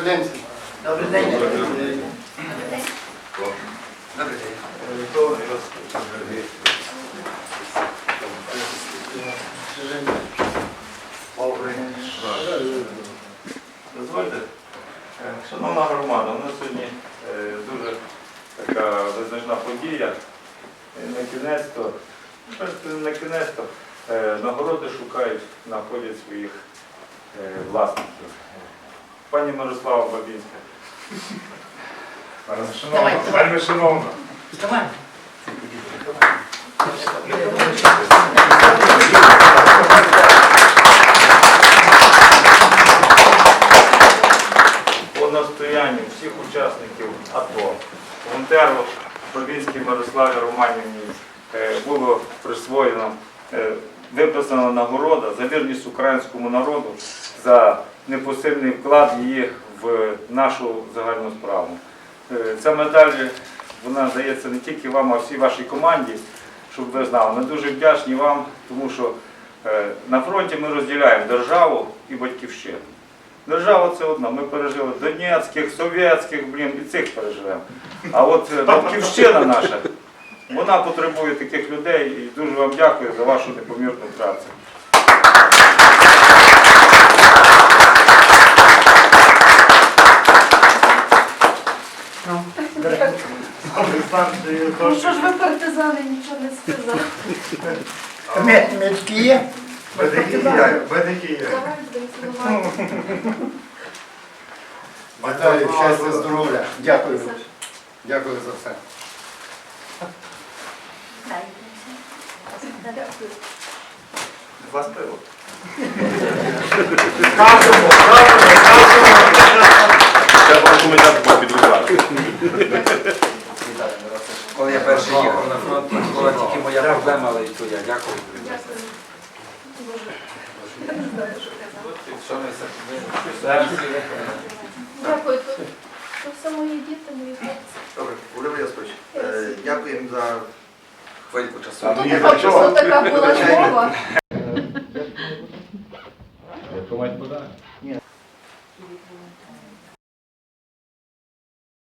Добрий день. Добрий день. Добрий день. Добрий день. Дозвольте, Е, шановна громада, у нас сьогодні е, дуже така визначна подія. Е, На кінець-то, ну, на кінець-то нагороди шукають, знаходять своїх власників. Пані Мирослава Бабінська. Пані шановна. По настоянню всіх учасників АТО, волонтеру Бабінській Мирославі Романівні е, було присвоєно, е, виписана нагорода за вірність українському народу за непосильний вклад її в нашу загальну справу. Е, Ця медаль вона дається не тільки вам, а всій вашій команді, щоб ви знали. Ми дуже вдячні вам, тому що е, на фронті ми розділяємо державу і батьківщину. Держава це одна. Ми пережили Донецьких, совєтських, блін, і цих переживемо. А от е, батьківщина наша, вона потребує таких людей і дуже вам дякую за вашу непомірну працю. Ну що ж ви партизани, нічого не сказали. Мед- Медки є? Будемо цілувати. Вітаю, щастя, здоров'я. Дякую. Дякую за все. Дякую. Вас пиво. Треба коментар був підготувати. Коли я перший їхав на фронт, це була тільки моя проблема, але і то я дякую. Дякую. То, то все мої діти, мої хлопці. Добре, Володимир Яскович, е, дякуємо за хвильку часу. Та ну, Тут така була Звичайно. змова. Як комать подає.